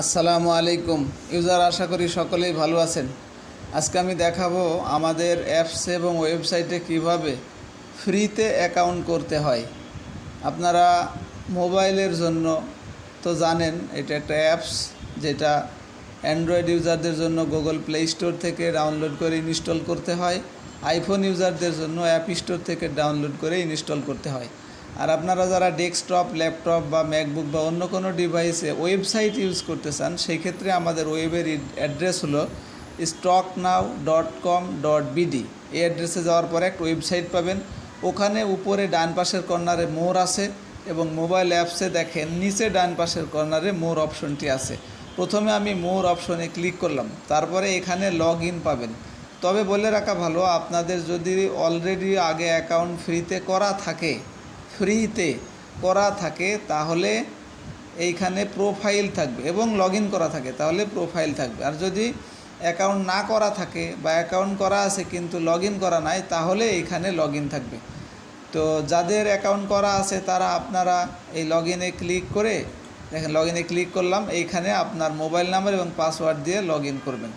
আসসালামু আলাইকুম। ইউজার, আশা করি সকলেই ভালো আছেন। আজকে আমি দেখাবো আমাদের অ্যাপস এবং ওয়েবসাইটে কীভাবে ফ্রিতে অ্যাকাউন্ট করতে হয়। আপনারা মোবাইলের জন্য তো জানেন, এটা একটা অ্যাপস যেটা অ্যান্ড্রয়েড ইউজারদের জন্য গুগল প্লে স্টোর থেকে ডাউনলোড করে ইনস্টল করতে হয়। আইফোন ইউজারদের জন্য অ্যাপ স্টোর থেকে ডাউনলোড করে ইনস্টল করতে হয়। আর আপনারা যারা ডেস্কটপ ল্যাপটপ বা ম্যাকবুক বা অন্য কোনো ডিভাইসে ওয়েবসাইট ইউজ করতে চান সেই ক্ষেত্রে আমাদের ওয়েবের অ্যাড্রেস হলো stock now dot com dot BD এই অ্যাড্রেসে যাওয়ার পরে একটা ওয়েবসাইট পাবেন। ওখানে উপরে ডান পাশের কর্নারে মোর আছে এবং মোবাইল অ্যাপসে দেখেন, নিচে ডান পাশের কর্নারে মোর অপশনটি আছে। প্রথমে আমি মোর অপশনে ক্লিক করলাম, তারপরে এখানে লগ ইন পাবেন। তবে বলে রাখা ভালো, আপনাদের যদি অলরেডি আগে অ্যাকাউন্ট ফ্রিতে করা থাকে ফ্রিতে করা থাকে, তাহলে এইখানে প্রোফাইল থাকবে এবং লগ করা থাকে, তাহলে প্রোফাইল থাকবে। আর যদি অ্যাকাউন্ট না করা থাকে বা অ্যাকাউন্ট করা আছে কিন্তু লগ করা নাই, তাহলে এইখানে লগ থাকবে। তো যাদের অ্যাকাউন্ট করা আছে, তারা আপনারা এই লগ ক্লিক করে, দেখেন লগ ক্লিক করলাম, এইখানে আপনার মোবাইল নাম্বার এবং পাসওয়ার্ড দিয়ে লগ করবেন।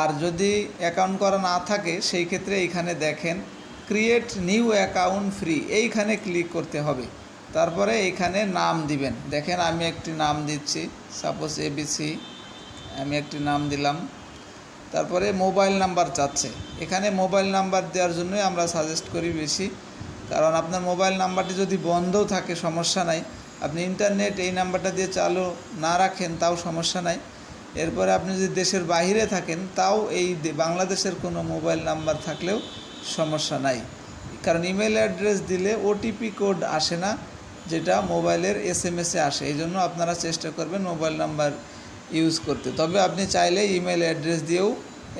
আর যদি অ্যাকাউন্ট করা না থাকে, সেই ক্ষেত্রে এইখানে দেখেন ক্রিয়েট নিউ অ্যাকাউন্ট ফ্রি এইখানে ক্লিক করতে হবে। তারপরে এইখানে নাম দিবেন। দেখেন আমি একটি নাম দিচ্ছি সাপোজ এবিসি আমি একটি নাম দিলাম। তারপরে মোবাইল নাম্বার চাচ্ছে। এখানে মোবাইল নাম্বার দেওয়ার জন্যই আমরা সাজেস্ট করি বেশি, কারণ আপনার মোবাইল নাম্বারটি যদি বন্ধও থাকে, সমস্যা নাই। আপনি ইন্টারনেট এই নাম্বারটা দিয়ে চালু না রাখেন, তাও সমস্যা নাই। এরপরে আপনি যদি দেশের বাইরে থাকেন, তাও এই বাংলাদেশের কোনো মোবাইল নাম্বার থাকলেও সমস্যা নাই। কারণ ইমেল অ্যাড্রেস দিলে ওটিপি কোড আসে না, যেটা মোবাইলের এস এম এসে আসে। এই জন্য আপনারা চেষ্টা করবেন মোবাইল নাম্বার ইউজ করতে। তবে আপনি চাইলে ইমেল অ্যাড্রেস দিয়েও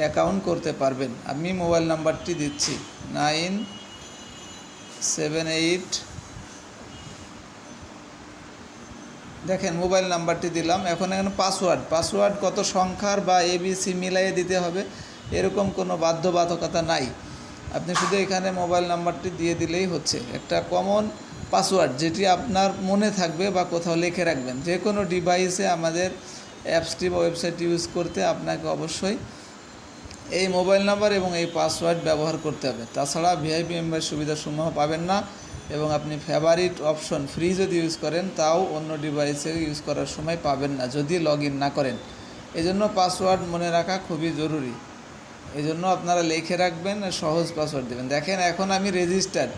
অ্যাকাউন্ট করতে পারবেন। আমি মোবাইল নাম্বারটি দিচ্ছি। নাইন সেভেন এইট দেখেন, মোবাইল নাম্বারটি দিলাম। এখন এখানে পাসওয়ার্ড পাসওয়ার্ড কত সংখ্যার বা এবিসি মিলাইয়ে দিতে হবে, এরকম কোনো বাধ্যবাধকতা নাই। আপনি শুধু এখানে মোবাইল নাম্বারটি দিয়ে দিলেই হচ্ছে। একটা কমন পাসওয়ার্ড যেটি আপনার মনে থাকবে বা কোথাও লিখে রাখবেন। যে কোনো ডিভাইসে আমাদের অ্যাপসটি বা ওয়েবসাইট ইউজ করতে আপনাকে অবশ্যই এই মোবাইল নাম্বার এবং এই পাসওয়ার্ড ব্যবহার করতে হবে। তাছাড়া ভিআইপি মেম্বার সুবিধাসমূহ পাবেন না এবং আপনি ফেভারিট অপশন ফ্রি যদি ইউজ করেন, তাও অন্য ডিভাইসে ইউজ করার সময় পাবেন না যদি লগ না করেন। এজন্য পাসওয়ার্ড মনে রাখা খুবই জরুরি। এই জন্য আপনারা লিখে রাখবেন, সহজ পাসওয়ার্ড দেবেন। দেখেন, এখন আমি রেজিস্টার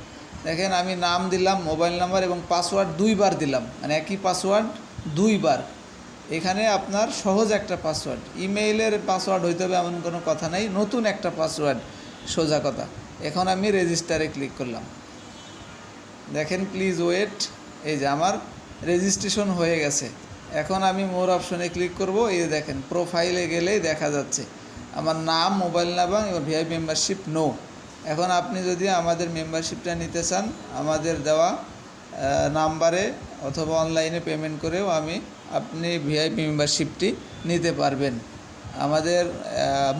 দেখেন, আমি নাম দিলাম মোবাইল নাম্বার এবং পাসওয়ার্ড দুইবার দিলাম। মানে একই পাসওয়ার্ড দুইবার। এখানে আপনার সহজ একটা পাসওয়ার্ড ইমেইলের পাসওয়ার্ড হইতে হবে এমন কোনো কথা নাই, নতুন একটা পাসওয়ার্ড সোজা কথা। এখন আমি রেজিস্টারে ক্লিক করলাম। দেখেন প্লিজ ওয়েট এই যে আমার রেজিস্ট্রেশন হয়ে গেছে। এখন আমি মোর অপশনে ক্লিক করব। এই দেখেন প্রোফাইলে গেলেই দেখা যাচ্ছে। আমার নাম, মোবাইল নাম্বার, এবং ভিআই মেম্বারশিপ নো। এখন আপনি যদি আমাদের মেম্বারশিপটা নিতে চান, আমাদের দেওয়া নাম্বারে অথবা অনলাইনে পেমেন্ট করেও আমি আপনি ভিআইপি মেম্বারশিপটি নিতে পারবেন। আমাদের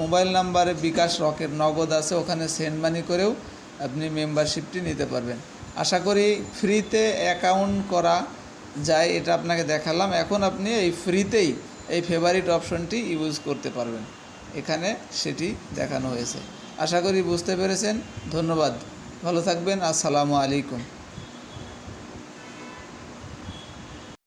মোবাইল নাম্বারে বিকাশ রকেট নগদ আছে, ওখানে সেন্ড মানি করেও আপনি মেম্বারশিপটি নিতে পারবেন। আশা করি ফ্রিতে অ্যাকাউন্ট করা যায়, এটা আপনাকে দেখালাম। এখন আপনি এই ফ্রিতেই এই ফেভারিট অপশনটি ইউজ করতে পারবেন। এখানে সেটি দেখানো হয়েছে। আশা করি বুঝতে পেরেছেন। ধন্যবাদ। ভালো থাকবেন। আসসালামু আলাইকুম।